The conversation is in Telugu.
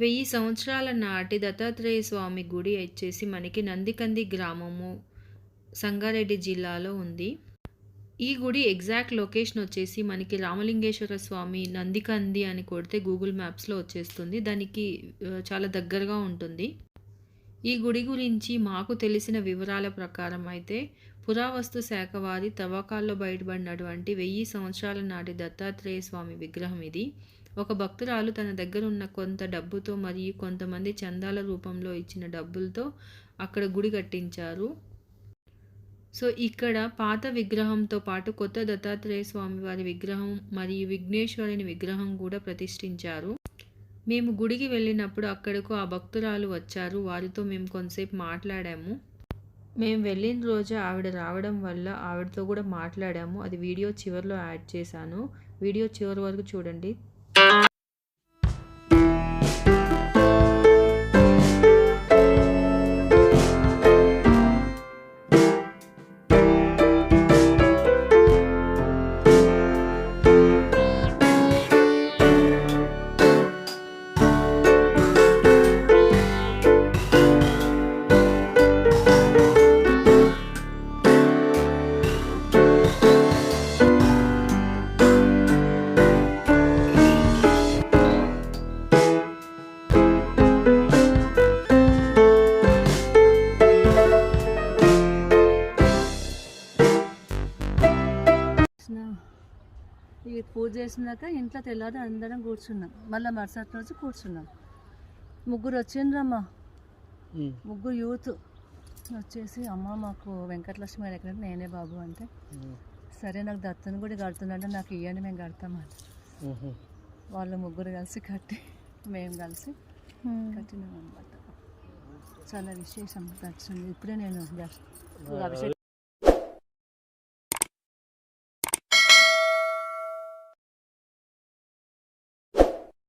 వెయ్యి సంవత్సరాల నాటి దత్తాత్రేయ స్వామి గుడి వచ్చేసి మనకి నందికంది గ్రామము సంగారెడ్డి జిల్లాలో ఉంది. ఈ గుడి ఎగ్జాక్ట్ లొకేషన్ వచ్చేసి మనకి రామలింగేశ్వర స్వామి నందికంది అని కొడితే గూగుల్ మ్యాప్స్లో వచ్చేస్తుంది. దానికి చాలా దగ్గరగా ఉంటుంది. ఈ గుడి గురించి మాకు తెలిసిన వివరాల ప్రకారం అయితే పురావస్తు శాఖ వారి తవ్వకాల్లో బయటపడినటువంటి వెయ్యి సంవత్సరాల నాటి దత్తాత్రేయ స్వామి విగ్రహం ఇది. ఒక భక్తురాలు తన దగ్గర ఉన్న కొంత డబ్బుతో మరియు కొంతమంది చందాల రూపంలో ఇచ్చిన డబ్బులతో అక్కడ గుడి కట్టించారు. సో ఇక్కడ పాత విగ్రహంతో పాటు కొత్త దత్తాత్రేయ స్వామి వారి విగ్రహం మరియు విఘ్నేశ్వరుని విగ్రహం కూడా ప్రతిష్ఠించారు. మేము గుడికి వెళ్ళినప్పుడు అక్కడకు ఆ భక్తురాలు వచ్చారు. వారితో మేము కొంతసేపు మాట్లాడాము. మేము వెళ్ళిన రోజు ఆవిడ రావడం వల్ల ఆవిడతో కూడా మాట్లాడాము. అది వీడియో చివరిలో యాడ్ చేశాను. వీడియో చివరి వరకు చూడండి. ఈ పూజ చేసినాక ఇంట్లో తెల్లారి అందరం కూర్చున్నాం. మళ్ళీ మరుసటి రోజు కూర్చున్నాం. ముగ్గురు వచ్చిండ్రమ్మా. ముగ్గురు యూత్ వచ్చేసి అమ్మ మాకు వెంకటలక్ష్మి గారు ఎక్కడ నేనే బాబు అంటే సరే నాకు దత్తను కూడా కడుతుందంటే నాకు ఇవ్వండి మేము కడతామని వాళ్ళు ముగ్గురు కలిసి కట్టి మేము కలిసి కట్టినాం అనమాట చాలా విశేషం దర్శనం. ఇప్పుడే నేను అభిషేకం